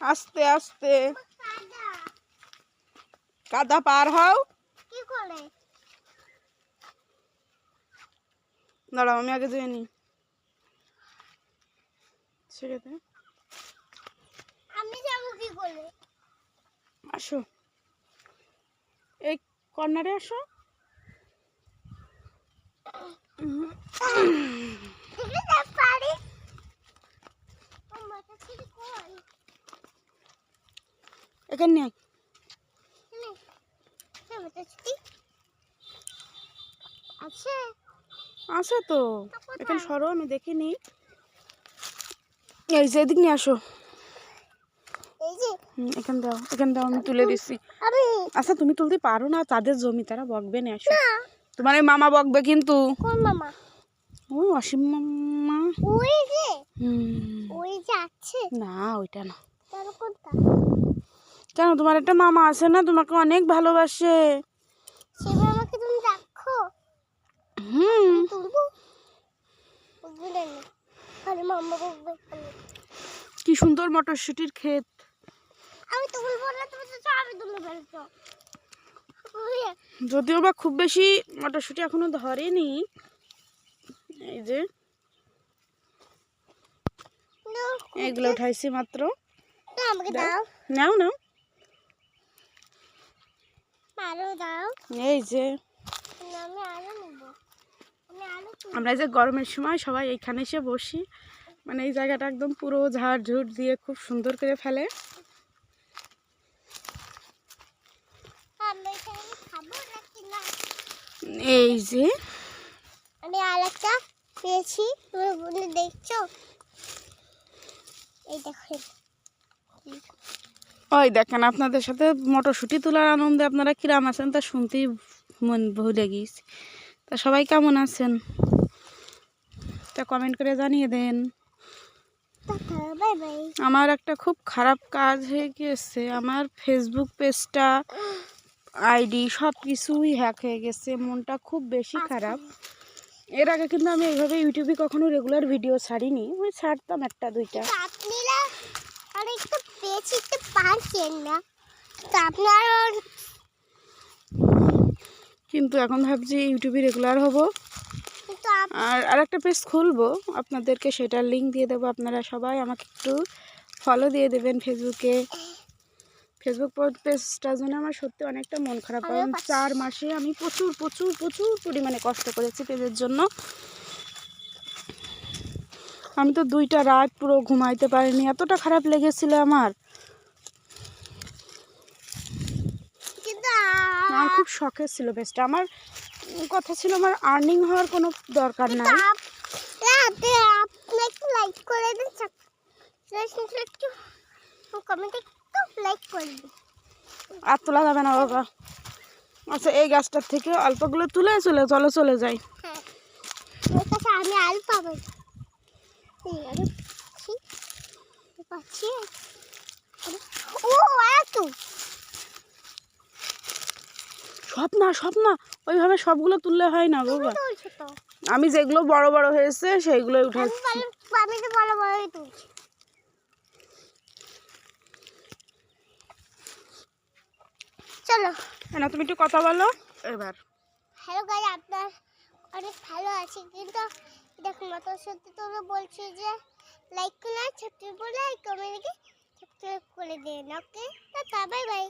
আস্তে আস্তে কাদা। পার হও দাঁড়াও আমি আগে যেয়ে নি ছেড়ে আমি যাব কি করে? আসো। এই কর্নারে আসো। এখানে নিয়ে আছে। আছে তো? এখানে সরো আমি দেখিনি এই যে এদিক নিয়ে আসো। এই যে। হুম, এখানে দাও এখানে দাও আমি তুলে দিচ্ছি। আচ্ছা তুমি তুলতে পারো না তাদের জমি তারা বকবে না আসো তোমার এই মামা বকবে কিন্তু। ও অসীম মামা। ওই ওই না ওইটা না। কেন তোমার একটা মামা আছে না তোমাকে অনেক ভালোবাসে। হুম। কি সুন্দর মটরশুটির ক্ষেত। আমি তুলবো না তুমি তো আমি তুলে ফেলছো। যদিও বা খুব বেশি মটরশুটি এখনও ধরেনি। এই যে। এগুলো উঠাইছি মাত্র। দাও। নাও নাও। এই যে না, আমি আরও নেব আমি আরও তুলবো। আমরা এই যে গরমের সময় সবাই এইখানে এসে বসি। মানে এই জায়গাটা একদম পুরো ঝাড় ঝুট দিয়ে খুব সুন্দর করে ফেলে। এই যে আমি পেয়েছি। তুমি দেখছ? এই দেখেন ওই দেখেন আপনাদের সাথে মটরশুঁটি তোলার আনন্দে আপনারা কিরাম আছেন তা শুনতেই মন ভুলে গিয়েছি। তা সবাই কেমন আছেন? তা কমেন্ট করে জানিয়ে দেন। আমার একটা খুব খারাপ কাজ হয়ে গিয়েছে আমার ফেসবুক পেজটা আইডি সব কিছুই হ্যাক হয়ে গেছে। মনটা খুব বেশি খারাপ। এর আগে কিন্তু আমি এইভাবে ইউটিউবে কখনো রেগুলার ভিডিও ছাড়িনি। ওই ছাড়তাম একটা দুইটা। কিন্তু এখন ভাবছি ইউটিউবে রেগুলার হব। আর আরেকটা পেজ খুলবো আপনাদেরকে সেটার লিঙ্ক দিয়ে দেবো আপনারা সবাই আমাকে একটু ফলো দিয়ে দেবেন ফেসবুকে ফেসবুক পেজটার জন্য আমার সত্যি অনেকটা মন খারাপ কারণ চার মাসে আমি প্রচুর প্রচুর প্রচুর পরিমাণে কষ্ট করেছি পেজের জন্য। আমি তো দুইটা রাত পুরো ঘুমাইতে পারিনি এতটা খারাপ লেগেছিল আমার কিন্তু আমার খুব শখের ছিল পেজটা আমার কথা ছিল আমার আর্নিং হওয়ার কোনো দরকার নাই। লাইক করে দিন কমেন্ট লাইক করে দিন। আর তোলা যাবে না বাবা। আচ্ছা এই গাছটার থেকে অল্পগুলো তুলে চলে চলো চলে যাই। হ্যাঁ আমি আলু পাবো। পাচ্ছি পাচ্ছি ও এত সব না সব না ওইভাবে সবগুলো তুললে হয় না বাবা আমি যেগুলো বড় বড় হয়েছে সেইগুলোই আমি উঠাচ্ছি বলো আমি তো বড় বড়ই তুলছি। চলো। না তুমি একটু কথা বলো। এবার। হ্যালো গাই আপনার অনেক ভালো আছে কিন্তু দেখুন সত্যি তোমরা বলছি যে লাইক সাবস্ক্রাইব করে দিন ওকে টাটা বাই বাই